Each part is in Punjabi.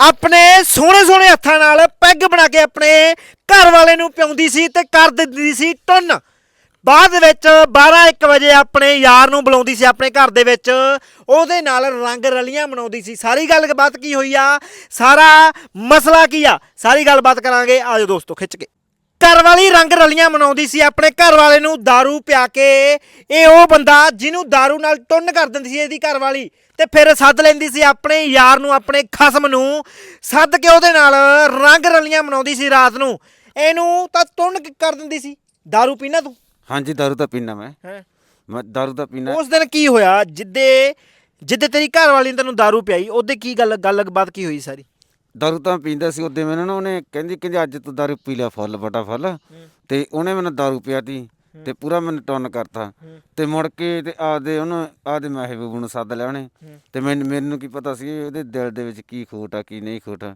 ਆਪਣੇ ਸੋਹਣੇ ਸੋਹਣੇ ਹੱਥਾਂ ਨਾਲ ਪੈਗ ਬਣਾ ਕੇ ਆਪਣੇ ਘਰ ਵਾਲੇ ਨੂੰ ਪਿਆਉਂਦੀ ਸੀ ਤੇ ਕਰ ਦਿੰਦੀ ਸੀ ਟੁੰਨ। ਬਾਅਦ ਵਿੱਚ 12-1 ਵਜੇ ਆਪਣੇ ਯਾਰ ਨੂੰ ਬੁਲਾਉਂਦੀ ਸੀ ਆਪਣੇ ਘਰ ਦੇ ਵਿੱਚ। ਉਹਦੇ ਨਾਲ ਰੰਗ ਰਲੀਆਂ ਮਨਾਉਂਦੀ ਸੀ। ਸਾਰੀ ਗੱਲਬਾਤ ਕੀ ਹੋਈ ਆ? ਸਾਰਾ ਮਸਲਾ ਕੀ ਆ? ਸਾਰੀ ਗੱਲਬਾਤ ਕਰਾਂਗੇ। ਆਜੋ ਦੋਸਤੋ, ਖਿੱਚ ਕੇ। ਘਰ ਵਾਲੀ ਰੰਗ ਰਲੀਆਂ ਮਨਾਉਂਦੀ ਸੀ ਆਪਣੇ ਘਰ ਵਾਲੇ ਨੂੰ दारू ਪਿਆ ਕੇ ਇਹ ਉਹ ਬੰਦਾ ਜਿਹਨੂੰ दारू ਨਾਲ ਟੁੰਨ ਕਰ ਦਿੰਦੀ ਸੀ ਇਹਦੀ ਘਰ ਵਾਲੀ ਤੇ ਫਿਰ ਸੱਦ ਲੈਂਦੀ ਸੀ ਆਪਣੇ ਯਾਰ ਨੂੰ ਆਪਣੇ ਖਸਮ ਨੂੰ ਸੱਦ ਕੇ ਉਹਦੇ ਨਾਲ ਰੰਗ ਰਲੀਆਂ ਮਨਾਉਂਦੀ ਸੀ ਰਾਤ ਨੂੰ ਇਹਨੂੰ ਤਾਂ ਟੁੰਨ ਕਰ ਦਿੰਦੀ ਸੀ दारू ਪੀਣਾ ਤੂੰ ਹਾਂਜੀ ਦਾਰੂ ਤਾਂ ਪੀਣਾ ਮੈਂ ਹੈ ਮੈਂ ਦਾਰੂ ਤਾਂ ਪੀਣਾ ਉਸ ਦਿਨ ਕੀ ਹੋਇਆ ਜਿੱਦੇ ਜਿੱਦੇ ਤੇਰੀ ਘਰ ਵਾਲੀ ਨੇ ਤੈਨੂੰ दारू ਪਿਆਈ ਉਹਦੇ ਕੀ ਗੱਲ ਗੱਲਬਾਤ ਕੀ ਹੋਈ ਸਾਰੀ ਦਾਰੂ ਤਾਂ ਪੀਂਦਾ ਸੀ ਉਹਦੇ ਮੈਨੂੰ ਨਾ ਉਹਨੇ ਕਹਿੰਦੀ ਕਹਿੰਦੀ ਅੱਜ ਤੂੰ ਦਾਰੂ ਪੀ ਲਿਆ ਫੁੱਲ ਬਟਾ ਫੁੱਲ ਤੇ ਉਹਨੇ ਮੈਨੂੰ ਦਾਰੂ ਪਿਆਤੀ ਤੇ ਪੂਰਾ ਮੈਨੂੰ ਟੁੰਨ ਕਰਤਾ। ਤੇ ਮੁੜ ਕੇ ਤੇ ਆਪਦੇ ਉਹਨੂੰ ਆਪਦੇ ਮਹਿਬੂਬ ਨੂੰ ਸੱਦ ਲਿਆ ਉਹਨੇ। ਤੇ ਮੈਨੂੰ ਮੈਨੂੰ ਕੀ ਪਤਾ ਸੀ ਉਹਦੇ ਦਿਲ ਦੇ ਵਿੱਚ ਕੀ ਖੋਟ ਆ ਕੀ ਨਹੀਂ ਖੋਟ ਆ।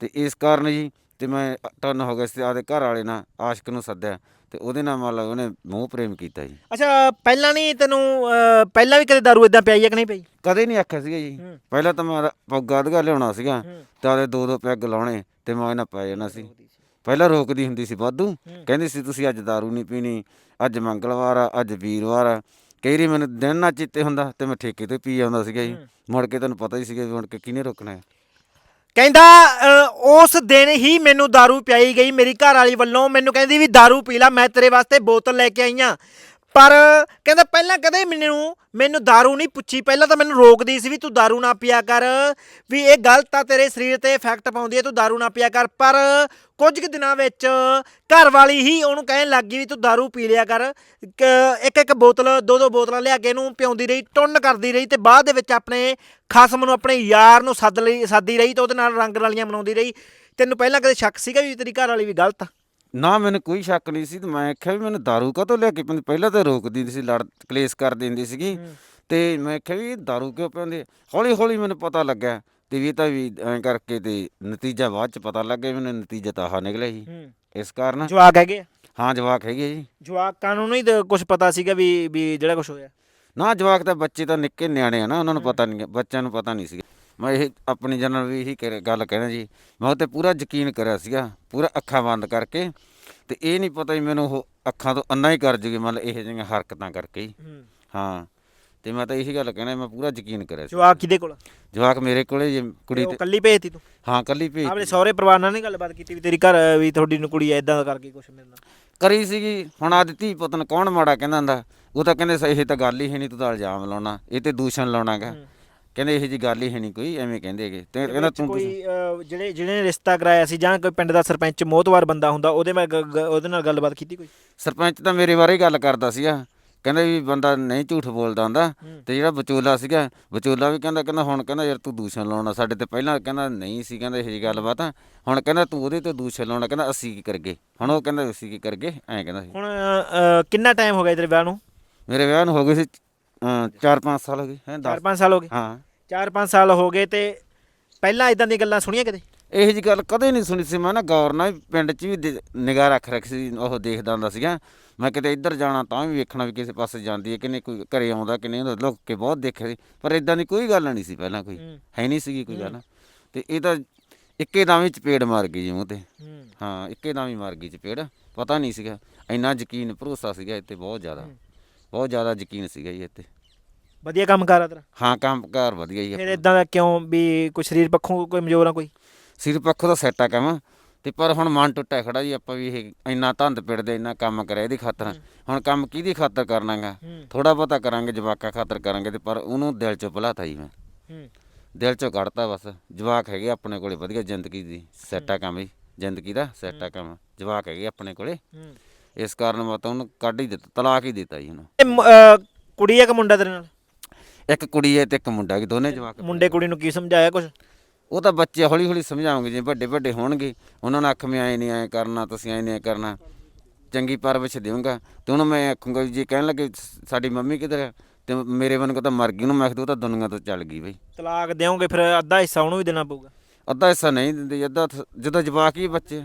ਤੇ ਇਸ ਕਾਰਨ ਜੀ ਤੇ ਮੈਂ ਟਨ ਹੋ ਗਿਆ ਸੀ ਆਦੇ ਘਰ ਵਾਲੇ ਨਾਲ ਆਸ਼ਕ ਨੂੰ ਸੱਦਿਆ ਤੇ ਉਹਦੇ ਨਾਲ ਮਤਲਬ ਉਹਨੇ ਮੋਹ ਪ੍ਰੇਮ ਕੀਤਾ ਜੀ। ਅੱਛਾ ਪਹਿਲਾਂ ਨਹੀਂ ਤੈਨੂੰ ਅਹ, ਪਹਿਲਾਂ ਵੀ ਕਦੇ ਦਾਰੂ ਇਦਾਂ ਪਿਆਈ ਆ ਕਿ ਨਹੀਂ ਪਈ ਕਦੇ ਨਹੀਂ ਆਖਿਆ ਸੀਗਾ ਜੀ। ਪਹਿਲਾਂ ਤਾਂ ਮੈਂ ਪੱਗਾ ਅਧਗਾ ਲਿਆਉਣਾ ਸੀਗਾ ਤੇ ਆਦੇ ਦੋ ਦੋ ਪੈਗ ਲਾਉਣੇ ਤੇ ਮੈਂ ਇਹਨਾਂ ਪੈ ਜਾਣਾ ਸੀ। ਪਹਿਲਾਂ ਰੋਕਦੀ ਹੁੰਦੀ ਸੀ ਵਾਧੂ। ਕਹਿੰਦੀ ਸੀ ਤੁਸੀਂ ਅੱਜ ਦਾਰੂ ਨਹੀਂ ਪੀਣੀ ਅੱਜ ਮੰਗਲਵਾਰ ਆ ਅੱਜ ਵੀਰਵਾਰ ਆ। ਕਈ ਵਾਰੀ ਮੈਨੂੰ ਦਿਨ ਨਾ ਚਿੱਤੇ ਹੁੰਦਾ ਤੇ ਮੈਂ ਠੇਕੇ ਤੇ ਪੀ ਆਉਂਦਾ ਸੀਗਾ ਜੀ। ਮੁੜ ਕੇ ਤੁਹਾਨੂੰ ਪਤਾ ਹੀ ਸੀਗਾ ਵੀ ਮੁੜ ਕੇ ਕਿਹਨੇ ਰੋਕਣਾ ਹੈ। ਕਹਿੰਦਾ ਅਹ, ਉਸ ਦਿਨ ਹੀ ਮੈਨੂੰ दारू ਪਿਆਈ ਗਈ ਮੇਰੀ ਘਰ ਵਾਲੀ ਵੱਲੋਂ ਮੈਨੂੰ ਕਹਿੰਦੀ ਵੀ दारू ਪੀ ਲੈ ਮੈਂ ਤੇਰੇ ਵਾਸਤੇ ਬੋਤਲ ਲੈ ਕੇ ਆਈ ਆਂ ਪਰ ਕਹਿੰਦਾ ਪਹਿਲਾਂ ਕਦੇ ਮੈਨੂੰ ਮੈਨੂੰ दारू ਨਹੀਂ ਪੁੱਛੀ ਪਹਿਲਾਂ ਤਾਂ ਮੈਨੂੰ ਰੋਕਦੀ ਸੀ ਵੀ ਤੂੰ दारू ਨਾ ਪੀਆ ਕਰ ਵੀ ਇਹ ਗਲਤ ਆ ਤੇਰੇ ਸਰੀਰ ਤੇ ਇਫੈਕਟ ਪਾਉਂਦੀ ਹੈ ਤੂੰ दारू ਨਾ ਪੀਆ ਕਰ ਪਰ ਕੁਝ ਕੁ ਦਿਨਾਂ ਵਿੱਚ ਘਰ ਵਾਲੀ ਹੀ ਉਹਨੂੰ ਕਹਿਣ ਲੱਗ ਗਈ ਵੀ ਤੂੰ दारू ਪੀ ਲਿਆ ਕਰ ਇੱਕ ਇੱਕ ਬੋਤਲ ਦੋ ਦੋ ਬੋਤਲਾਂ ਲਿਆ ਕੇ ਇਹਨੂੰ ਪਿਆਉਂਦੀ ਰਹੀ ਟੁੰਨ ਕਰਦੀ ਰਹੀ ਤੇ ਬਾਅਦ ਦੇ ਵਿੱਚ ਆਪਣੇ ਖਸਮ ਨੂੰ ਆਪਣੇ ਯਾਰ ਨੂੰ ਸੱਦ ਲਈ ਸੱਦੀ ਰਹੀ ਤੇ ਉਹਦੇ ਨਾਲ ਰੰਗ ਰਲੀਆਂ ਮਨਾਉਂਦੀ ਰਹੀ ਤੈਨੂੰ ਪਹਿਲਾਂ ਕਦੇ ਸ਼ੱਕ ਸੀਗਾ ਵੀ ਤੇਰੀ ਘਰ ਵਾਲੀ ਵੀ ਗਲਤ ਆ ਨਾ ਮੈਨੂੰ ਕੋਈ ਸ਼ੱਕ ਨਹੀਂ ਸੀ ਤੇ ਮੈਂ ਆਖਿਆ ਵੀ ਮੈਨੂੰ दारू ਕਾਹਤੋਂ ਲਿਆ ਕੇ ਪਿੰਦੀ ਪਹਿਲਾਂ ਤਾਂ ਰੋਕਦੀ ਸੀ ਲੜ ਕਲੇਸ਼ ਕਰ ਦਿੰਦੀ ਸੀਗੀ ਤੇ ਮੈਂ ਆਖਿਆ ਵੀ ਇਹ दारू ਕਿਉਂ ਪਿੰਦੇ ਹੌਲੀ ਹੌਲੀ ਮੈਨੂੰ ਪਤਾ ਲੱਗਾ ਤੇ ਵੀ ਇਹ ਤਾਂ ਵੀ ਐਂ ਕਰਕੇ ਤੇ ਨਤੀਜਾ ਬਾਅਦ ਚ ਪਤਾ ਲੱਗਾ ਮੈਨੂੰ ਨਤੀਜਾ ਤਾਂ ਆਹ ਨਿਕਲਿਆ ਜੀ ਇਸ ਕਾਰਨ ਜਵਾਕ ਹੈਗੇ ਆ। ਹਾਂ ਜਵਾਕ ਹੈਗੇ ਜੀ ਜਵਾਕਾਂ ਨੂੰ ਨਹੀਂ ਕੁਝ ਪਤਾ ਸੀਗਾ ਵੀ ਵੀ ਜਿਹੜਾ ਕੁਝ ਹੋਇਆ ਨਾ ਜਵਾਕ ਤਾਂ ਬੱਚੇ ਤਾਂ ਨਿੱਕੇ ਨਿਆਣੇ ਆ ਨਾ ਉਹਨਾਂ ਨੂੰ ਪਤਾ ਨਹੀਂ ਬੱਚਿਆਂ ਨੂੰ ਪਤਾ ਨਹੀਂ ਸੀਗਾ ਮੈਂ ਇਹ ਆਪਣੀ ਜਨਰਲ ਵੀ ਇਹੀ ਕਹਿ- ਗੱਲ ਕਹਿਣਾ ਜੀ। ਮੈਂ ਉਹ ਤੇ ਪੂਰਾ ਯਕੀਨ ਕਰਿਆ ਸੀਗਾ ਪੂਰਾ ਅੱਖਾਂ ਬੰਦ ਕਰਕੇ। ਤੇ ਇਹ ਨਹੀਂ ਪਤਾ ਵੀ ਮੈਨੂੰ ਉਹ ਅੱਖਾਂ ਤੋਂ ਅੰਨਾ ਹੀ ਕਰ ਜੂਗੀ ਮਤਲਬ ਇਹੋ ਜਿਹੀਆਂ ਹਰਕਤਾਂ ਕਰਕੇ। ਹੀ। ਹਾਂ। ਤੇ ਮੈਂ ਤਾਂ ਇਹੀ ਗੱਲ ਕਹਿਣਾ ਮੈਂ ਪੂਰਾ ਯਕੀਨ ਕਰਿਆ ਸੀ। ਜਵਾਕ ਕਿਹਦੇ ਕੋਲ? ਜਵਾਕ ਮੇਰੇ ਕੋਲੇ ਜੇ ਕੁੜੀ ਉਹ ਤੇ ਕੱਲੀ ਭੇਜਤੀ ਤੂੰ? ਹਾਂ ਕੱਲੀ ਭੇਜ ਆਪਣੇ ਸਹੁਰੇ ਪਰਿਵਾਰ ਨਾਲ ਨਹੀਂ ਗੱਲਬਾਤ ਕੀਤੀ ਵੀ ਤੇਰੀ ਘਰ ਵੀ ਤੁਹਾਡੀ ਨੂੰ ਕੁੜੀ ਐਦਾਂ ਕਰਕੇ ਕੁਝ ਮੇਰੇ ਨਾਲ? ਕਰੀ ਸੀਗੀ। ਹੁਣ ਆ ਦਿੱਤੀ ਪੁੱਤ ਨੂੰ ਕੌਣ ਮਾੜਾ ਕਹਿੰਦਾ ਹੁੰਦਾ? ਉਹ ਤਾਂ ਕਹਿੰਦੇ ਸ- ਇਹ ਤਾਂ ਗੱਲ ਹੀ ਹੈ ਨਹੀਂ ਤੂੰ ਤਾਂ ਇਲਜ਼ਾਮ ਲਾਉਣਾ। ਇਹ ਤੇ ਦੂਸ਼ਣ ਲਾਉਣਾਗਾ। ਕਹਿੰਦੇ ਇਹ ਜੀ ਗੱਲ ਹੀ ਹੈ ਨਹੀਂ ਕੋਈ ਐਵੇਂ ਕਹਿੰਦੇ ਹੈਗੇ। ਤੇ ਕਹਿੰਦਾ ਤੂੰ ਕੋਈ ਅਹ, ਜਿਹੜੇ ਜਿਹਨੇ ਰਿਸ਼ਤਾ ਕਰਾਇਆ ਸੀ ਜਾਂ ਕੋਈ ਪਿੰਡ ਦਾ ਸਰਪੰਚ ਮੋਹਤਵਾਰ ਬੰਦਾ ਹੁੰਦਾ ਉਹਦੇ ਮੈਂ ਗ- ਗ- ਉਹਦੇ ਨਾਲ ਗੱਲਬਾਤ ਕੀਤੀ ਕੋਈ? ਸਰਪੰਚ ਤਾਂ ਮੇਰੇ ਬਾਰੇ ਹੀ ਗੱਲ ਕਰਦਾ ਸੀਗਾ। ਕਹਿੰਦਾ ਵੀ ਬੰਦਾ ਨਹੀਂ ਝੂਠ ਬੋਲਦਾ ਹੁੰਦਾ। ਤੇ ਜਿਹੜਾ ਵਿਚੋਲਾ ਸੀਗਾ ਵਿਚੋਲਾ ਵੀ ਕਹਿੰਦਾ ਕਹਿੰਦਾ ਹੁਣ ਕਹਿੰਦਾ ਯਾਰ ਤੂੰ ਦੂਸ਼ਣ ਲਾਉਣਾ ਸਾਡੇ ਤੇ ਪਹਿਲਾਂ ਕਹਿੰਦਾ ਨਹੀਂ ਸੀ ਕਹਿੰਦਾ ਇਹ ਜੀ ਗੱਲਬਾਤ ਆ। ਹੁਣ ਕਹਿੰਦਾ ਤੂੰ ਉਹਦੇ ਤੇ ਦੂਸ਼ਣ ਲਾਉਣਾ ਕਹਿੰਦਾ ਅਸੀਂ ਕੀ ਕਰਗੇ ਹੁਣ ਉਹ ਕਹਿੰਦਾ ਅਸੀਂ ਕੀ ਕਰਗੇ ਐਂ ਕਹਿੰਦਾ ਸੀ। ਹੁਣ ਅਹ, ਕਿੰਨਾ ਟਾਈਮ ਹੋ ਗਿਆ ਤੇਰੇ ਵਿਆਹ ਨੂੰ? ਮੇਰੇ ਵਿਆਹ ਨੂੰ ਹੋ ਗਏ ਸੀ 4-5 ਸਾਲ ਹੋ ਗਏ ਹੈ 10 4-5 ਸਾਲ ਹੋ ਗਏ? ਹਾਂ। 4-5 ਸਾਲ ਹੋ ਗਏ ਤੇ ਪਹਿਲਾਂ ਇਦਾਂ ਦੀਆਂ ਗੱਲਾਂ ਸੁਣੀਆਂ ਕਿਤੇ ਇਹੋ ਜੀ ਗੱਲ ਕਦੇ ਨਹੀਂ ਸੁਣੀ ਸੀ ਮੈਂ ਨਾ ਗੌਰ ਨਾਲ ਵੀ ਪਿੰਡ 'ਚ ਵੀ ਨਿਗਾਹ ਰੱਖ ਰੱਖ ਸੀ ਉਹ ਦੇਖਦਾ ਹੁੰਦਾ ਸੀਗਾ। ਮੈਂ ਕਿਤੇ ਇੱਧਰ ਜਾਣਾ ਤਾਂ ਵੀ ਵੇਖਣਾ ਵੀ ਕਿਸੇ ਪਾਸੇ ਜਾਂਦੀ ਹੈ ਕਿ ਨਹੀਂ ਕੋਈ ਘਰੇ ਆਉਂਦਾ ਕਿ ਨਹੀਂ ਆਉਂਦਾ ਲੁੱਕ ਕੇ ਬਹੁਤ ਦੇਖਿਆ ਸੀ। ਪਰ ਇਦਾਂ ਦੀ ਕੋਈ ਗੱਲ ਨਹੀਂ ਸੀ ਪਹਿਲਾਂ ਕੋਈ ਹੂੰ। ਹੈ ਨਹੀਂ ਸੀਗੀ ਕੋਈ ਗੱਲ। ਤੇ ਇਹ ਤਾਂ ਇੱਕੇ ਦਮ ਹੀ ਚਪੇੜ ਮਾਰ ਗਈ ਜੀ ਮੂੰਹ ਤੇ। ਹਾਂ। ਇੱਕੇ ਦਮ ਹੀ ਮਾਰ ਗਈ ਚਪੇੜ। ਪਤਾ ਨਹੀਂ ਸੀਗਾ ਇੰਨਾ ਯਕੀਨ ਭਰੋਸਾ ਸੀਗਾ ਇੱਥੇ ਬਹੁਤ ਜ਼ਿਆਦਾ। ਬਹੁਤ ਜ਼ਿਆਦਾ ਯਕੀਨ ਸੀਗਾ ਜੀ ਇੱਥੇ। ਵਧੀਆ ਕੰਮ ਕਰ ਤੇਰਾ ਹਾਂ ਕੰਮਕਾਰ ਵਧੀਆ ਜੀ ਫਿਰ ਆਪਣਾ। ਇਦਾਂ ਦਾ ਕਿਉਂ ਵੀ ਕੋਈ ਸਰੀਰ ਪੱਖੋਂ ਕੋਈ ਕਮਜ਼ੋਰ ਆ ਕੋਈ? ਸਿਰ ਪੱਖੋਂ ਤਾਂ ਸੈੱਟ ਆ ਕੰਮ ਤੇ ਪਰ ਹੁਣ ਮਨ ਟੁੱਟਿਆ ਖੜਾ ਜੀ ਆਪਾਂ ਵੀ ਇਹ ਇੰਨਾ ਧੰਦ ਪਿੜਦੇ ਇੰਨਾ ਕੰਮ ਕਰਿਆ ਇਹਦੀ ਖਾਤਰ। ਹੁਣ ਕੰਮ ਕਿਹਦੀ ਖਾਤਰ ਕਰਨਾਗਾ? ਹੂੰ। ਥੋੜਾ ਬਹੁਤਾ ਕਰਾਂਗੇ ਜਵਾਕਾਂ ਖਾਤਰ ਕਰਾਂਗੇ ਤੇ ਪਰ ਉਹਨੂੰ ਦਿਲ ਚੋਂ ਭੁਲਾਤਾ ਜੀ ਮੈਂ। ਹੂੰ। ਦਿਲ ਚੋਂ ਕੱਢਤਾ ਬਸ। ਜਵਾਕ ਹੈਗੇ ਆਪਣੇ ਕੋਲੇ ਵਧੀਆ ਜ਼ਿੰਦਗੀ ਦੀ। ਸੈੱਟ ਕੰਮ ਜੀ। ਜ਼ਿੰਦਗੀ ਦਾ ਸੈੱਟ ਕੰਮ। ਜਵਾਕ ਹੈਗੇ ਆਪਣੇ ਕੋਲੇ। ਹੂੰ। ਇਸ ਕਾਰਨ ਮੈਂ ਤਾਂ ਉਹਨੂੰ ਕੱਢ ਹੀ ਦਿੱਤਾ ਤਲਾਕ ਹੀ ਦਿੱਤਾ ਜੀ ਉਹਨੂੰ। ਇਹ ਮ- ਅਹ, ਕੁੜੀ ਆ ਕਿ ਮੁੰਡਾ ਤੇਰੇ ਨਾਲ? ਇੱਕ ਕੁੜੀ ਹੈ ਤੇ ਇੱਕ ਮੁੰਡਾ ਕਿ ਦੋਨੇ ਜਵਾਕ ਮੁੰਡੇ ਕੁੜੀ ਨੂੰ ਕੀ ਸਮਝਾਇਆ ਕੁਝ ਉਹ ਤਾਂ ਬੱਚੇ ਹੌਲੀ ਹੌਲੀ ਸਮਝਾਉਂਗੇ ਜੇ ਵੱਡੇ ਵੱਡੇ ਹੋਣਗੇ ਉਹਨਾਂ ਨੂੰ ਅੱਖ ਮੈਂ ਆਏ ਨਹੀਂ ਆਏ ਕਰਨਾ ਤੁਸੀਂ ਆਏ ਨਹੀਂ ਕਰਨਾ। ਚੰਗੀ ਪਰਵਿਸ਼ ਦੇਵਾਂਗਾ। ਤੇ ਉਹਨੂੰ ਮੈਂ ਆਖੂੰਗਾ ਵੀ ਜੇ ਕਹਿਣ ਲੱਗੇ ਸ- ਸਾਡੀ ਮੰਮੀ ਕਿੱਧਰ ਹੈ ਤੇ ਮੇਰੇ ਵੱਲ ਤਾਂ ਮਰ ਗਈ ਉਹਨੂੰ ਮੈਂ ਆਖਦਾ ਉਹ ਤਾਂ ਦੁਨੀਆ ਤੋਂ ਚੱਲ ਗਈ ਬਈ। ਤਲਾਕ ਦੇਵੋਗੇ ਫਿਰ ਅੱਧਾ ਹਿੱਸਾ ਉਹਨੂੰ ਵੀ ਦੇਣਾ ਪਊਗਾ। ਅੱਧਾ ਹਿੱਸਾ ਨਹੀਂ ਦਿੰਦੇ ਅੱਧਾ ਥ- ਜਦੋਂ ਜਵਾਕ ਹੀ ਬੱਚੇ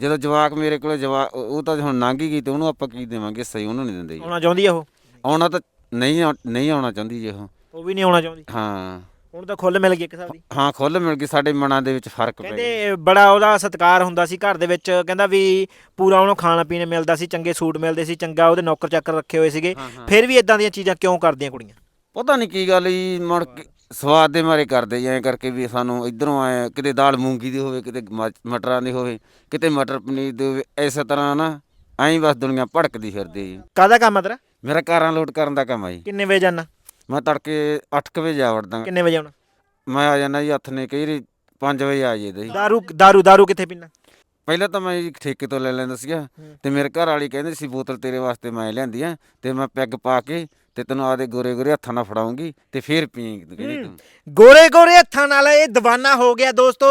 ਜਦੋਂ ਜਵਾਕ ਮੇਰੇ ਕੋਲੇ ਜਵਾਕ ਉਹ ਤਾਂ ਹੁਣ ਲੰਘ ਹੀ ਗਈ ਤੇ ਉਹਨੂੰ ਆਪਾਂ ਕੀ ਦੇਵਾਂਗੇ? ਸਹੀ ਉਹਨੂੰ ਨਹੀਂ ਦਿੰਦੇ ਜੀ। ਆਉਣਾ ਚਾਹੁੰਦੀ ਆ ਉਹ? ਆਉਣਾ ਤਾਂ ਨਹੀਂ ਆਉ- ਨਹੀਂ ਆਉਣਾ ਚਾਹੁੰਦੀ ਜੀ ਉਹ। ਉਹ ਵੀ ਨਹੀਂ ਆਉਣਾ ਚਾਹੁੰਦੀ? ਹਾਂ। ਹੁਣ ਤਾਂ ਖੁੱਲ ਮਿਲ ਗਈ ਇੱਕ ਹਿਸਾਬ ਦੀ। ਹਾਂ ਖੁੱਲ ਮਿਲ ਗਈ ਸਾਡੇ ਮਨਾਂ ਦੇ ਵਿੱਚ ਫ਼ਰਕ ਪੈ ਗਿਆ। ਕਹਿੰਦੇ ਬੜਾ ਉਹਦਾ ਸਤਿਕਾਰ ਹੁੰਦਾ ਸੀ ਘਰ ਦੇ ਵਿੱਚ। ਕਹਿੰਦਾ ਵੀ ਪੂਰਾ ਉਹਨੂੰ ਖਾਣਾ ਪੀਣਾ ਮਿਲਦਾ ਸੀ ਚੰਗੇ ਸੂਟ ਮਿਲਦੇ ਸੀ ਚੰਗਾ ਉਹਦੇ ਨੌਕਰ ਚਾਕਰ ਰੱਖੇ ਹੋਏ ਸੀਗੇ। ਹਾਂ, ਹਾਂ। ਫਿਰ ਵੀ ਇਦਾਂ ਦੀਆਂ ਚੀਜ਼ਾਂ ਕਿਉਂ ਕਰਦੀਆਂ ਕੁੜੀਆਂ? ਪਤਾ ਨਹੀਂ ਕੀ ਗੱਲ ਜੀ ਮੁੜ ਕੇ ਸਵਾਦ ਦੇ ਮਾਰੇ ਕਰਦੇ ਐ ਕਰਕੇ ਵੀ ਸਾਨੂੰ ਇਧਰੋਂ ਆਏ ਕਿਤੇ ਦਾਲ ਮੂੰਗੀ ਦੀ ਹੋਵੇ ਕਿਤੇ ਮ- ਮਟਰਾਂ ਦੀ ਹੋਵੇ ਕਿਤੇ ਮਟਰ ਪਨੀਰ ਦੀ ਹੋਵੇ ਇਸੇ ਤਰ੍ਹਾਂ ਨਾ ਐਂ ਬਸ ਦੁਨੀਆ ਭੜਕਦੀ ਫਿਰਦੀ ਜੀ। ਕਾਹਦਾ ਕੰਮ ਆ ਤੇਰਾ? ਮੇਰਾ ਕਾਰਾਂ ਲੋਡ ਕਰਨ ਦਾ ਕੰਮ ਆ ਜੀ। ਕਿੰਨੇ ਵਜੇ ਜਾਣਾ ਮੈਂ ਤੜਕੇ 8 ਵਜੇ ਜਾ ਵੜਦਾ। ਕਿੰਨੇ ਵਜੇ ਆਉਣਾ? ਮੈਂ ਆ ਜਾਂਦਾ ਜੀ ਹੱਥ ਨੇ ਕਈ ਵਾਰੀ 5 ਵਜੇ ਆ ਜਾਈਦਾ ਜੀ। ਦਾਰੂ ਦਾਰੂ ਦਾਰੂ ਕਿੱਥੇ ਪੀਣਾ? ਪਹਿਲਾਂ ਤਾਂ ਮੈਂ ਜੀ ਠੇਕੇ ਤੋਂ ਲੈ ਲੈਂਦਾ ਸੀਗਾ ਤੇ ਮੇਰੇ ਘਰ ਵਾਲੀ ਕਹਿੰਦੀ ਸੀ ਬੋਤਲ ਤੇਰੇ ਵਾਸਤੇ ਮੈਂ ਲਿਆਂਦੀ ਆ ਤੇ ਮੈਂ ਪੈਗ ਪਾ ਕੇ ਤੇ ਤੈਨੂੰ ਆਦੇ ਗੋਰੇ ਗੋਰੇ ਹੱਥਾਂ ਨਾਲ ਫੜਾਉਂਗੀ ਤੇ ਫੇਰ ਪੀਂਗੀ ਕਹਿੰਦੀ ਤੂੰ। ਗੋਰੇ ਗੋਰੇ ਹੱਥਾਂ ਨਾਲ ਇਹ دیਵਾਨਾ ਹੋ ਗਿਆ ਦੋਸਤੋ।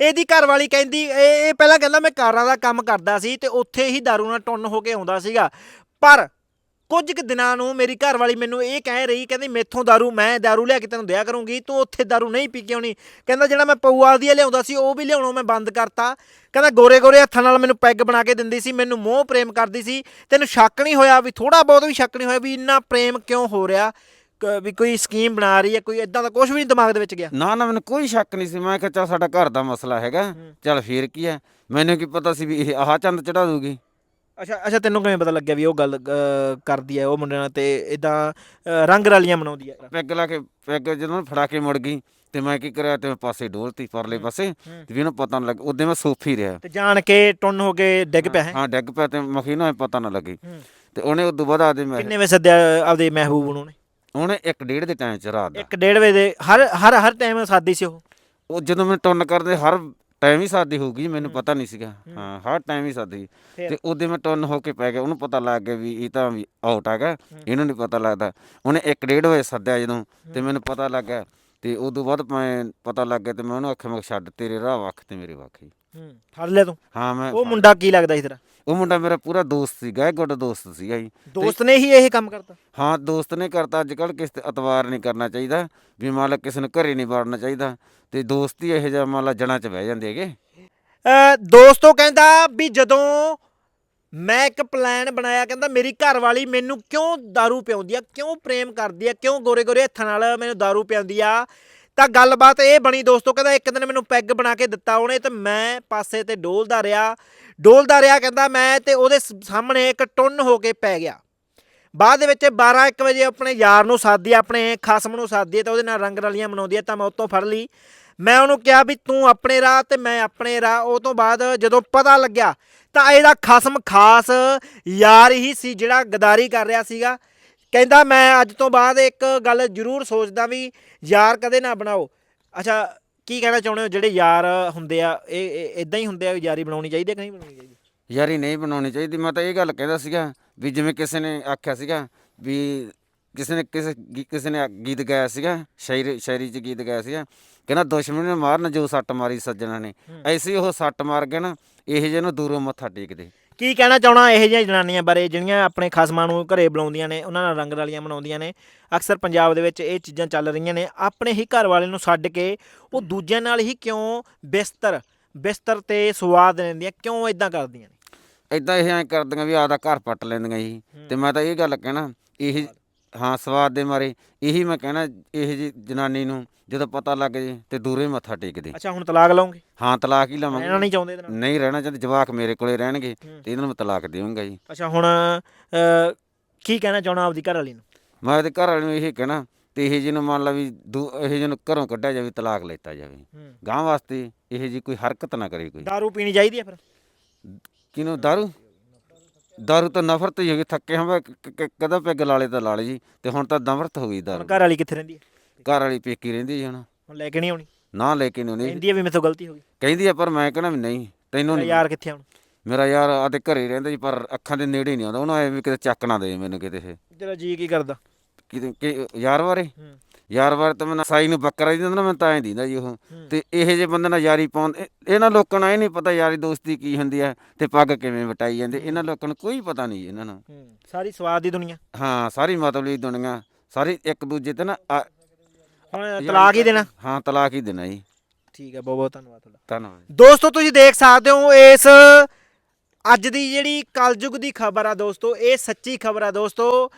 ਇਹਦੀ ਘਰ ਵਾਲੀ ਕਹਿੰਦੀ ਇਹ ਇਹ ਪਹਿਲਾਂ ਕਹਿੰਦਾ ਮੈਂ ਕਾਰਾਂ ਦਾ ਕੰਮ ਕਰਦਾ ਸੀ ਤੇ ਉੱਥੇ ਹੀ ਦਾਰੂ ਨਾਲ ਟੁੰਨ ਹੋ ਕੇ ਆਉਂਦਾ ਸੀਗਾ। ਪਰ ਕੁਝ ਕੁ ਦਿਨਾਂ ਨੂੰ ਮੇਰੀ ਘਰ ਵਾਲੀ ਮੈਨੂੰ ਇਹ ਕਹਿ ਰਹੀ ਕਹਿੰਦੀ ਮੇਥੋਂ ਦਾਰੂ ਮੈਂ ਦਾਰੂ ਲਿਆ ਕੇ ਤੈਨੂੰ ਦਿਆ ਕਰੂੰਗੀ ਤੂੰ ਉੱਥੇ ਦਾਰੂ ਨਹੀਂ ਪੀ ਕੇ ਆਉਣੀ। ਕਹਿੰਦਾ ਜਿਹੜਾ ਮੈਂ ਪਊਆ ਦੀ ਲਿਆਉਂਦਾ ਸੀ ਉਹ ਵੀ ਲਿਆਉਣੋਂ ਮੈਂ ਬੰਦ ਕਰਤਾ। ਕਹਿੰਦਾ ਗੋਰੇ ਗੋਰੇ ਹੱਥਾਂ ਨਾਲ ਮੈਨੂੰ ਪੈਗ ਬਣਾ ਕੇ ਦਿੰਦੀ ਸੀ ਮੈਨੂੰ ਮੋਹ ਪ੍ਰੇਮ ਕਰਦੀ ਸੀ। ਤੈਨੂੰ ਸ਼ੱਕ ਨਹੀਂ ਹੋਇਆ ਵੀ ਥੋੜਾ ਬਹੁਤ ਵੀ ਸ਼ੱਕ ਨਹੀਂ ਹੋਇਆ ਵੀ ਇੰਨਾ ਪ੍ਰੇਮ ਕਿਉਂ ਹੋ ਰਿਹਾ? ਵੀ ਕੋਈ ਸਕੀਮ ਬਣਾ ਰਹੀ ਹੈ ਕੋਈ ਇਦਾਂ ਦਾ ਕੁਝ ਵੀ ਨਹੀਂ ਦਿਮਾਗ ਦੇ ਵਿੱਚ ਗਿਆ। ਨਾ ਨਾ ਮੈਨੂੰ ਕੋਈ ਸ਼ੱਕ ਨਹੀਂ ਸੀ। ਮੈਂ ਕਿਹਾ ਚੱਲ ਸਾਡਾ ਘਰ ਦਾ ਮਸਲਾ ਹੈਗਾ। ਚੱਲ ਫੇਰ ਕੀ ਹੈ? ਮੈਨੂੰ ਕੀ ਪਤਾ ਸੀ ਵੀ ਇਹ ਆਹ ਚੰਦ ਚੜਾ ਦੂਗੀ ਅੱਛਾ ਅੱਛਾ ਤੈਨੂੰ ਕਿਵੇਂ ਪਤਾ ਲੱਗਿਆ ਵੀ ਉਹ ਗੱਲ ਅ, ਕਰਦੀ ਹੈ ਉਹ ਮੁੰਡੇ ਨਾਲ ਤੇ ਇਦਾਂ ਰੰਗ ਰਲੀਆਂ ਮਨਾਉਂਦੀ ਹੈ ਪੈਗ ਲਾ ਕੇ ਪੈਗ ਜਦੋਂ ਫੜਾ ਕੇ ਮੁੜ ਗਈ ਤੇ ਮੈਂ ਕੀ ਕਰਿਆ ਤੇ ਮੈਂ ਪਾਸੇ ਡੋਲਤੀ ਪਰਲੇ ਪਾਸੇ ਤੇ ਵੀ ਇਹਨੂੰ ਪਤਾ ਨਾ ਲੱਗ ਉਹਦੇ ਮੈਂ ਸੋਫੀ ਰਿਹਾ। ਤੇ ਜਾਣ ਕੇ ਟੁੰਨ ਹੋ ਕੇ ਡਿੱਗ ਪਿਆ ਹੈ? ਹਾਂ ਡਿੱਗ ਪਿਆ ਤੇ ਮਖੀ ਨਾ ਪਤਾ ਨਾ ਲੱਗੀ। ਤੇ ਉਹਨੇ ਉਦੋਂ ਬਾਅਦ ਆਦੇ ਮੈਂ ਕਿੰਨੇ ਵਜੇ ਸੱਦਿਆ ਆਪਦੇ ਮਹਿਬੂਬ ਨੂੰ ਨੇ ਉਹਨੇ ਇੱਕ ਡੇਢ ਦੇ ਟਾਈਮ ਚ ਰਾਤ ਦਾ। ਇੱਕ ਡੇਢ ਵਜੇ ਦੇ ਹਰ ਹਰ ਹਰ ਟਾਈਮ ਸਾਦੀ ਸੀ ਉਹ? ਉਹ ਜਦੋਂ ਮੈਂ ਟੁੰਨ ਕਰਦੇ ਹਰ ਟਾਈਮ ਹੀ ਸਾਦੀ ਹੋਊਗੀ ਮੈਨੂੰ ਪਤਾ ਨਹੀਂ ਸੀਗਾ। ਹਾਂ। ਹਰ ਟਾਈਮ ਹੀ ਸਾਦੀ। ਫਿਰ? ਤੇ ਉਹਦੇ ਮੈਂ ਟੁੰਨ ਹੋ ਕੇ ਪੈ ਗਿਆ ਉਹਨੂੰ ਪਤਾ ਲੱਗ ਗਿਆ ਵੀ ਇਹ ਤਾਂ ਵੀ ਆਊਟ ਹੈਗਾ ਇਹਨੂੰ ਨਹੀਂ ਪਤਾ ਲੱਗਦਾ। ਉਹਨੇ ਇੱਕ ਡੇਢ ਵਜੇ ਸੱਦਿਆ ਜਦੋਂ ਤੇ ਮੈਨੂੰ ਪਤਾ ਲੱਗ ਗਿਆ। ਤੇ ਉਦੋਂ ਬਾਅਦ ਮੈਂ ਪਤਾ ਲੱਗ ਗਿਆ ਤੇ ਮੈਂ ਉਹਨੂੰ ਆਖਿਆ ਮੈਂ ਕਿਹਾ ਛੱਡ ਤੇਰੇ ਰਾਹ ਵੱਖ ਤੇ ਮੇਰੇ ਵੱਖ ਹੀ ਫੜ ਲਿਆ ਤੂੰ ਹਾਂ ਮੈਂ ਉਹ ਮੁੰਡਾ ਕੀ ਲੱਗਦਾ ਸੀ ਤੇਰਾ ਉਹ ਮੁੰਡਾ ਮੇਰਾ ਪੂਰਾ ਦੋਸਤ ਸੀਗਾ ਗੁੱਡ ਦੋਸਤ ਸੀਗਾ ਜੀ ਦੋਸਤ ਨੇ ਹੀ ਇਹ ਕੰਮ ਕਰਤਾ ਹਾਂ ਦੋਸਤ ਨੇ ਕਰਤਾ ਅੱਜ ਕੱਲ ਕਿਸੇ ਤੇ ਅਤਵਾਰ ਨਹੀਂ ਕਰਨਾ ਚਾਹੀਦਾ ਵੀ ਮੰਨ ਲਾ ਕਿਸੇ ਨੂੰ ਘਰੇ ਨਹੀਂ ਵੜਨਾ ਚਾਹੀਦਾ ਤੇ ਦੋਸਤੀ ਇਹੋ ਜਿਹਾ ਮੰਨ ਲਾ ਜਣਾ ਚ ਬਹਿ ਜਾਂਦੇ ਹੈਗੇ ਅ, ਦੋਸਤੋ ਕਹਿੰਦਾ ਵੀ ਜਦੋਂ ਮੈਂ ਇੱਕ ਪਲਾਨ ਬਣਾਇਆ ਕਹਿੰਦਾ ਮੇਰੀ ਘਰ ਵਾਲੀ ਮੈਨੂੰ ਕਿਉਂ दारू ਪਿਆਉਂਦੀ ਆ ਕਿਉਂ ਪ੍ਰੇਮ ਕਰਦੀ ਆ ਕਿਉਂ ਗੋਰੇ ਗੋਰੇ ਹੱਥਾਂ ਨਾਲ ਮੈਨੂੰ दारू ਪਿਆਉਂਦੀ ਆ ਤਾਂ ਗੱਲਬਾਤ ਇਹ ਬਣੀ ਦੋਸਤੋ, ਕਹਿੰਦਾ ਇੱਕ ਦਿਨ ਮੈਨੂੰ ਪੈਗ ਬਣਾ ਕੇ ਦਿੱਤਾ ਉਹਨੇ ਤੇ ਮੈਂ ਪਾਸੇ ਤੇ ਡੋਲਦਾ ਰਿਹਾ। ਡੋਲਦਾ ਰਿਹਾ ਕਹਿੰਦਾ ਮੈਂ ਤੇ ਉਹਦੇ ਸਾਹਮਣੇ ਇੱਕ ਟੁੰਨ ਹੋ ਕੇ ਪੈ ਗਿਆ। ਬਾਅਦ ਦੇ ਵਿੱਚ 12 1 ਵਜੇ ਆਪਣੇ ਯਾਰ ਨੂੰ ਸਾਦੀ ਆਪਣੇ ਖਸਮ ਨੂੰ ਸਾਦੀ ਤੇ ਉਹਦੇ ਨਾਲ ਰੰਗ ਰਲੀਆਂ ਮਨਾਉਂਦੀ ਆ ਤਾਂ ਮੈਂ ਉਤੋਂ ਫੜ ਲਈ। ਮੈਂ ਉਹਨੂੰ ਕਿਹਾ ਵੀ ਤੂੰ ਆਪਣੇ ਰਾਹ ਤੇ ਮੈਂ ਆਪਣੇ ਰਾਹ। ਉਹ ਤੋਂ ਬਾਅਦ ਜਦੋਂ ਪਤਾ ਲੱਗਿਆ ਤਾਂ ਇਹਦਾ ਖਸਮ ਖਾਸ ਯਾਰ ਹੀ ਸੀ ਜਿਹੜਾ ਗਦਾਰੀ ਕਰ ਰਿਹਾ ਸੀਗਾ। ਕਹਿੰਦਾ ਮੈਂ ਅੱਜ ਤੋਂ ਬਾਅਦ ਇੱਕ ਗੱਲ ਜ਼ਰੂਰ ਸੋਚਦਾ ਵੀ ਯਾਰ ਕਦੇ ਨਾ ਬਣਾਓ। ਅੱਛਾ ਕੀ ਕਹਿਣਾ ਚਾਹੁੰਦੇ ਹੋ? ਜਿਹੜੇ ਯਾਰ ਹੁੰਦੇ ਆ ਇਹ ਇਦਾਂ ਹੀ ਹੁੰਦੇ ਆ ਯਾਰੀ ਬਣਾਉਣੀ ਚਾਹੀਦੀ ਹੈ ਕਿ ਨਹੀਂ ਬਣਾਉਣੀ ਚਾਹੀਦੀ? ਯਾਰੀ ਨਹੀਂ ਬਣਾਉਣੀ ਚਾਹੀਦੀ। ਮੈਂ ਤਾਂ ਇਹ ਗੱਲ ਕਹਿੰਦਾ ਸੀਗਾ ਵੀ ਜਿਵੇਂ ਕਿਸੇ ਨੇ ਆਖਿਆ ਸੀਗਾ ਵੀ ਕਿਸੇ ਨੇ ਕਿਸੇ ਕਿਸੇ ਨੇ ਗੀਤ ਗਾਇਆ ਸੀਗਾ ਸ਼ਾਇਰੀ ਸ਼ਾਇਰੀ ਚ ਗੀਤ ਗਾਇਆ ਸੀਗਾ ਕਹਿੰਦਾ ਦੁਸ਼ਮਣ ਨੇ ਮਾਰਨ ਜੋ ਸੱਟ ਮਾਰੀ ਸੱਜਣਾ ਨੇ। ਐਸੀ ਉਹ ਸੱਟ ਮਾਰ ਗਿਆ ਨਾ ਇਹ ਜਿਹੇ ਨੂੰ ਦੂਰੋਂ ਮੱਥਾ ਟੇਕਦੇ। ਕੀ ਕਹਿਣਾ ਚਾਹਣਾ ਇਹੋ ਜਿਹੀਆਂ ਜਨਾਨੀਆਂ ਬਾਰੇ ਜਿਹੜੀਆਂ ਆਪਣੇ ਖਸਮਾਂ ਨੂੰ ਘਰੇ ਬੁਲਾਉਂਦੀਆਂ ਨੇ, ਉਹਨਾਂ ਨਾਲ ਰੰਗ ਰਲੀਆਂ ਬਣਾਉਂਦੀਆਂ ਨੇ? ਅਕਸਰ ਪੰਜਾਬ ਦੇ ਵਿੱਚ ਇਹ ਚੀਜ਼ਾਂ ਚੱਲ ਰਹੀਆਂ ਨੇ। ਆਪਣੇ ਹੀ ਘਰ ਵਾਲੇ ਨੂੰ ਛੱਡ ਕੇ ਉਹ ਦੂਜਿਆਂ ਨਾਲ ਹੀ ਕਿਉਂ ਬਿਸਤਰ ਬਿਸਤਰ ਤੇ ਸਵਾਦ ਲੈਂਦੀਆਂ, ਕਿਉਂ ਇਦਾਂ ਕਰਦੀਆਂ ਨੇ? ਇਦਾਂ ਇਹ ਐਂ ਕਰਦੀਆਂ ਵੀ ਆਪਦਾ ਘਰ ਪੱਟ ਲੈਂਦੀਆਂ ਜੀ। ਤੇ ਮੈਂ ਤਾਂ ਇਹ ਗੱਲ ਕਹਿਣਾ, ਇਹ ਹਾਂ ਸਵਾਦ ਦੇ ਮਾਰੇ। ਇਹੀ ਮੈਂ ਕਹਿਣਾ ਇਹ ਜੀ ਜਨਾਨੀ ਨੂੰ ਜਦੋਂ ਪਤਾ ਲੱਗ ਜੇ ਤੇ ਦੂਰੇ ਮੱਥਾ ਟੇਕਦੇ ਅੱਛਾ ਹੁਣ ਤਲਾਕ ਲਓਗੇ? ਹਾਂ ਤਲਾਕ ਹੀ ਰਹਿਣਾ ਲਵਾਂਗੇ ਨਹੀਂ ਚਾਹੁੰਦੇ ਇਹਦੇ ਨਾਲ? ਨਹੀਂ ਰਹਿਣਾ ਚਾਹੁੰਦੇ ਜਵਾਕ ਮੇਰੇ ਕੋਲੇ ਰਹਿਣਗੇ ਤੇ ਇਹਨਾਂ ਨੂੰ ਮੈਂ ਤਲਾਕ ਦੇਵਾਂਗਾ ਜੀ। ਅੱਛਾ ਹੁਣ ਕੀ ਕਹਿਣਾ ਚਾਹਣਾ ਆਪਦੀ ਘਰ ਵਾਲੀ ਨੂੰ? ਮੈਂ ਤੇ ਘਰ ਵਾਲੇ ਨੂੰ ਇਹ ਕਹਿਣਾ ਤੇ ਇਹ ਜਿਹਨੂੰ ਮੰਨ ਲਾ ਵੀ ਦੂ- ਇਹ ਜਿਹਨੂੰ ਨੂੰ ਘਰੋਂ ਕੱਢਿਆ ਜਾਵੇ ਤਲਾਕ ਲੈਤਾ ਜਾਵੇ। ਗਾਂ ਵਾਸਤੇ ਇਹ ਜੀ ਕੋਈ ਹਰਕਤ ਨਾ ਕਰੇ ਕੋਈ। ਦਾਰੂ ਪੀਣੀ ਚਾਹੀਦੀ ਹੈ ਫਿਰ? ਕਿਨੂੰ ਦਾਰੂ? ਦਾਰੂ ਤਾਂ ਨਫ਼ਰਤ ਹੀ ਹੋ ਗਈ ਥੱਕੇ ਹਾਂ ਕਦਾ ਪੈਗ ਲਾਲੇ ਤਾਂ ਲਾਲੇ ਜੀ ਤੇ ਹੁਣ ਤਾਂ ਨਫ਼ਰਤ ਹੋ ਗਈ ਦਾਰੂ। ਘਰ ਵਾਲੀ ਕਿੱਥੇ ਰਹਿੰਦੀ ਹੈ? ਘਰ ਵਾਲੀ ਪੇਕੀ ਰਹਿੰਦੀ ਜੀ ਹੁਣ। ਹੁਣ ਲੈ ਕੇ ਨਹੀਂ ਆਉਣੀ? ਨਾ ਲੈ ਕੇ ਨਹੀਂ ਆਉਂਦੀ ਕਹਿੰਦੀ ਹੈ ਵੀ ਮੇਥੋਂ ਗਲਤੀ ਹੋ ਗਈ। ਕਹਿੰਦੀ ਆ ਪਰ ਮੈਂ ਕਹਿਣਾ ਵੀ ਨਹੀਂ ਤੈਨੂੰ ਨਹੀਂ। ਯਾਰ ਕਿੱਥੇ ਹੁਣ ਮੇਰਾ ਯਾਰ ਆਦੇ ਘਰੇ ਰਹਿੰਦਾ ਜੀ ਪਰ ਅੱਖਾਂ ਦੇ ਨੇੜੇ ਨਹੀਂ ਆਉਂਦਾ ਉਹਨੂੰ ਐ ਵੀ ਕਿਤੇ ਚੱਕ ਨਾ ਦੇ ਮੈਨੂੰ ਕਿਤੇ ਇਹ। ਤੇਰਾ ਜੀ ਕੀ ਕਰਦਾ? ਕਿਤੇ ਕਿ ਯਾਰ ਬਾਰੇ? ਹੂੰ। ਯਾਰ ਬਾਰੇ ਤਾਂ ਮੈਂ ਸਾਈ ਨੂੰ ਬੱਕਰਾ ਹੀ ਦਿੰਦਾ ਨਾ ਮੈਂ ਤਾਂ ਐਂ ਦਿੰਦਾ ਜੀ ਉਹ। ਤੇ ਇਹੋ ਜਿਹੇ ਬੰਦੇ ਨਾਲ ਯਾਰੀ ਪਾਉਂਦੇ ਇਹ- ਇਹਨਾਂ ਲੋਕਾਂ ਨੂੰ ਇਹ ਨਹੀਂ ਪਤਾ ਯਾਰੀ ਦੋਸਤੀ ਕੀ ਹੁੰਦੀ ਹੈ ਤੇ ਪੱਗ ਕਿਵੇਂ ਵਟਾਈ ਜਾਂਦੇ ਇਹਨਾਂ ਲੋਕਾਂ ਨੂੰ ਕੋਈ ਪਤਾ ਨਹੀਂ ਇਹਨਾਂ ਨੂੰ। ਹੂੰ ਸਾਰੀ ਸਵਾਦ ਦੀ ਦੁਨੀਆ। ਹਾਂ ਸਾਰੀ ਮਤਲਬੀ ਦੁਨੀਆ ਸਾਰੀ ਇੱਕ ਦੂਜੇ ਤੇ ਨਾ ਆ- ਤਲਾਕ ਹੀ ਦੇਣਾ। ਹਾਂ ਤਲਾਕ ਹੀ ਦੇਣਾ ਜੀ। ਠੀਕ ਹੈ ਬਹੁਤ ਬਹੁਤ ਧੰਨਵਾਦ ਤੁਹਾਡਾ। ਧੰਨਵਾਦ ਦੋਸਤੋ ਤੁਸੀਂ ਦੇਖ ਸਕਦੇ ਹੋ ਇਸ ਅੱਜ ਦੀ ਜਿਹੜੀ ਕਲਯੁਗ ਦੀ ਖਬਰ ਆ ਦੋਸਤੋ ਇਹ ਸੱਚੀ ਖਬਰ ਆ ਦੋਸਤੋ।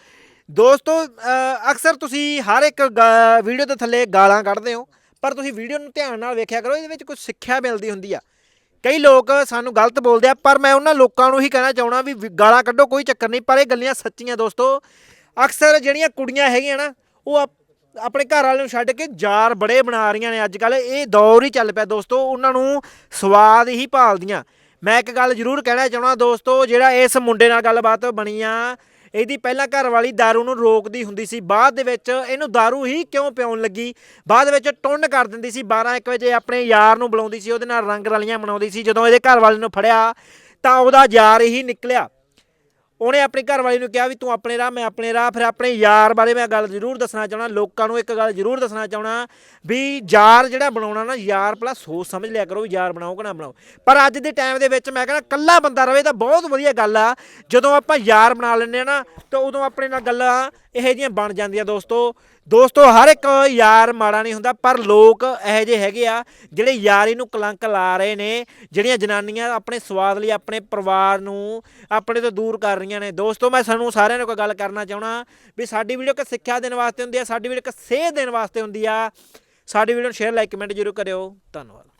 ਦੋਸਤੋ ਅਕਸਰ ਤੁਸੀਂ ਹਰ ਇੱਕ ਗਾ- ਵੀਡੀਓ ਦੇ ਥੱਲੇ ਗਾਲਾਂ ਕੱਢਦੇ ਹੋ, ਪਰ ਤੁਸੀਂ ਵੀਡੀਓ ਨੂੰ ਧਿਆਨ ਨਾਲ ਵੇਖਿਆ ਕਰੋ, ਇਹਦੇ ਵਿੱਚ ਕੁਝ ਸਿੱਖਿਆ ਮਿਲਦੀ ਹੁੰਦੀ ਆ। ਕਈ ਲੋਕ ਸਾਨੂੰ ਗਲਤ ਬੋਲਦੇ ਆ, ਪਰ ਮੈਂ ਉਹਨਾਂ ਲੋਕਾਂ ਨੂੰ ਹੀ ਕਹਿਣਾ ਚਾਹਣਾ ਵੀ ਗਾਲਾਂ ਕੱਢੋ, ਕੋਈ ਚੱਕਰ ਨਹੀਂ, ਪਰ ਇਹ ਗੱਲਾਂ ਸੱਚੀਆਂ ਦੋਸਤੋ, ਅਕਸਰ ਜਿਹੜੀਆਂ ਕੁੜੀਆਂ ਹੈਗੀਆਂ ਨਾ, ਉਹ ਆਪਣੇ ਘਰ ਵਾਲਿਆਂ ਨੂੰ ਛੱਡ ਕੇ ਜਾਰ ਬੜੇ ਬਣਾ ਰਹੀਆਂ ਨੇ ਅੱਜ ਕੱਲ ਇਹ ਦੌਰ ਹੀ ਚੱਲ ਪਿਆ ਦੋਸਤੋ, ਉਹਨਾਂ ਨੂੰ ਸਵਾਦ ਹੀ ਭਾਲਦੀਆਂ। ਮੈਂ ਇੱਕ ਗੱਲ ਜ਼ਰੂਰ ਕਹਿਣਾ ਚਾਹਣਾ ਦੋਸਤੋ, ਜਿਹੜਾ ਇਸ ਮੁੰਡੇ ਨਾਲ ਗੱਲਬਾਤ ਬਣੀ ਆ ਇਹਦੀ ਪਹਿਲਾਂ ਘਰ ਵਾਲੀ दारू ਨੂੰ ਰੋਕਦੀ ਹੁੰਦੀ ਸੀ ਬਾਅਦ ਦੇ ਵਿੱਚ ਇਹਨੂੰ दारू ਹੀ ਕਿਉਂ ਪਿਉਣ ਲੱਗੀ ਬਾਅਦ ਵਿੱਚ ਟੁੰਨ ਕਰ ਦਿੰਦੀ ਸੀ 12 1 ਵਜੇ ਆਪਣੇ ਯਾਰ ਨੂੰ ਬੁਲਾਉਂਦੀ ਸੀ ਉਹਦੇ ਨਾਲ ਰੰਗ ਰਲੀਆਂ ਮਨਾਉਂਦੀ ਸੀ ਜਦੋਂ ਇਹਦੇ ਘਰ ਵਾਲੇ ਨੂੰ ਫੜਿਆ ਤਾਂ ਉਹਦਾ ਯਾਰ ਹੀ ਨਿਕਲਿਆ ਉਹਨੇ ਆਪਣੀ ਘਰਵਾਲੀ ਨੂੰ ਕਿਹਾ ਵੀ ਤੂੰ ਆਪਣੇ ਰਾਹ, ਮੈਂ ਆਪਣੇ ਰਾਹ, ਫਿਰ ਆਪਣੇ ਯਾਰ ਬਾਰੇ ਮੈਂ ਗੱਲ ਜ਼ਰੂਰ ਦੱਸਣਾ ਚਾਹਣਾ ਲੋਕਾਂ ਨੂੰ ਇੱਕ ਗੱਲ ਜ਼ਰੂਰ ਦੱਸਣਾ ਚਾਹਣਾ ਵੀ ਯਾਰ ਜਿਹੜਾ ਬਣਾਉਣਾ ਨਾ, ਯਾਰ ਪਹਿਲਾਂ ਸੋਚ ਸਮਝ ਲਿਆ ਕਰੋ ਵੀ ਯਾਰ ਬਣਾਓ ਕਿ ਨਾ ਬਣਾਓ। ਪਰ ਅੱਜ ਦੇ ਟਾਈਮ ਦੇ ਵਿੱਚ ਮੈਂ ਕਹਿੰਦਾ ਕੱਲਾ ਬੰਦਾ ਰਵੇ ਤਾਂ ਬਹੁਤ ਵਧੀਆ ਗੱਲ ਆ, ਜਦੋਂ ਆਪਾਂ ਯਾਰ ਬਣਾ ਲੈਂਦੇ ਆ ਨਾ, ਤਾਂ ਉਦੋਂ ਆਪਣੇ ਨਾਲ ਗੱਲਾਂ ਇਹੋ ਜਿਹੀਆਂ ਬਣ ਜਾਂਦੀਆਂ ਦੋਸਤੋ। ਦੋਸਤੋ, ਹਰ ਇੱਕ ਯਾਰ ਮਾੜਾ ਨਹੀਂ ਹੁੰਦਾ, ਪਰ ਲੋਕ ਇਹੋ ਜਿਹੇ ਹੈਗੇ ਆ, ਜਿਹੜੇ ਯਾਰੀ ਨੂੰ ਕਲੰਕ ਲਾ ਰਹੇ ਨੇ, ਜਿਹੜੀਆਂ ਜਨਾਨੀਆਂ ਆਪਣੇ ਸਵਾਦ ਲਈ, ਆਪਣੇ ਪਰਿਵਾਰ ਨੂੰ, ਆਪਣੇ ਤੋਂ ਦੂਰ ਕਰ ਰਹੀਆਂ ਨੇ। ਦੋਸਤੋ, ਮੈਂ ਸਾਨੂੰ ਸਾਰਿਆਂ ਨੂੰ ਕੋਈ ਗੱਲ ਕਰਨਾ ਚਾਹਣਾ ਵੀ ਸਾਡੀ ਵੀਡੀਓ ਇੱਕ ਸਿੱਖਿਆ ਦੇਣ ਵਾਸਤੇ ਹੁੰਦੀ ਆ, ਸਾਡੀ ਵੀਡੀਓ ਇੱਕ ਸੇਧ ਦੇਣ ਵਾਸਤੇ ਹੁੰਦੀ ਆ। ਸਾਡੀ ਵੀਡੀਓ ਨੂੰ ਸ਼ੇਅਰ ਲਾਈਕ ਕਮੈਂਟ ਜ਼ਰੂਰ ਕਰਿਓ। ਧੰਨਵਾਦ।